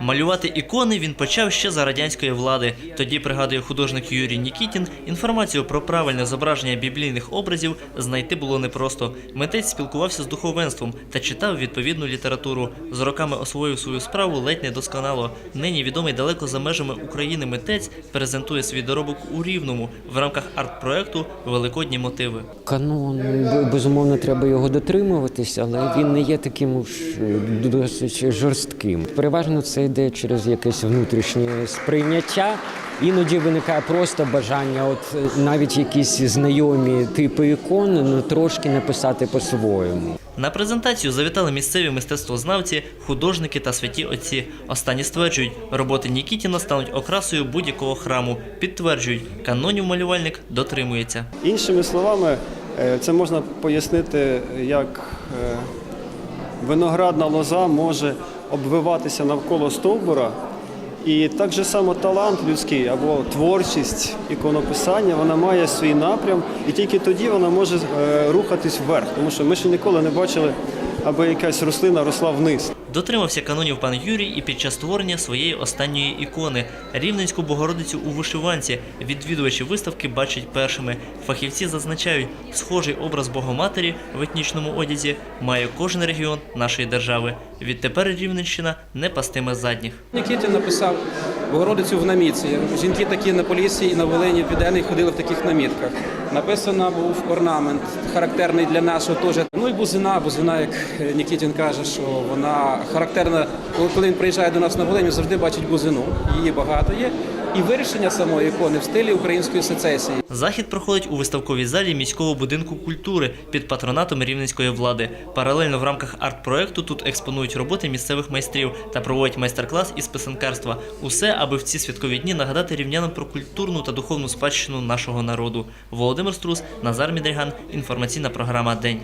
Малювати ікони він почав ще за радянської влади. Тоді, пригадує художник Юрій Нікітін, інформацію про правильне зображення біблійних образів знайти було непросто. Митець спілкувався з духовенством та читав відповідну літературу. З роками освоїв свою справу ледь не досконало. Нині відомий далеко за межами України митець презентує свій доробок у Рівному в рамках арт-проекту Великодні мотиви. Канон, безумовно, треба його дотримуватись, але він не є таким е, досить жорстким. Переважно це йде через якесь внутрішнє сприйняття. Іноді виникає просто бажання, от е, навіть якісь знайомі типи ікон, ну трошки написати по-своєму. На презентацію завітали місцеві мистецтвознавці, художники та святі отці. Останні стверджують, роботи Нікітіна стануть окрасою будь-якого храму. Підтверджують, канонів малювальник дотримується. Іншими словами, е, це можна пояснити, як е, виноградна лоза може обвиватися навколо стовбура. І так же само талант людський або творчість іконописання, вона має свій напрям, і тільки тоді вона може е, рухатись вверх. Тому що ми ще ніколи не бачили, аби якась рослина росла вниз. Дотримався канонів пан Юрій і під час створення своєї останньої ікони Рівненську Богородицю у вишиванці. Відвідувачі виставки бачать першими. Фахівці зазначають, схожий образ Богоматері в етнічному одязі має кожен регіон нашої держави. Відтепер Рівненщина не пастиме задніх. Нікітін написав Богородицю в намітці. Жінки такі на Поліссі і на Волині в ходили в таких намітках. Написано був орнамент, характерний для нашого теж. Ну і бузина, бузина, як Нікітін каже, що вона характерна, коли- він приїжджає до нас на Волинь, він завжди бачить бузину. Її багато є. І вирішення самої ікони в стилі української сецесії. Захід проходить у виставковій залі міського будинку культури під патронатом рівненської влади. Паралельно в рамках арт-проекту тут експонують роботи місцевих майстрів та проводять майстер-клас із писанкарства. Усе, аби в ці святкові дні нагадати рівнянам про культурну та духовну спадщину нашого народу. Володимир Струс, Назар Мідріган. Інформаційна програма День.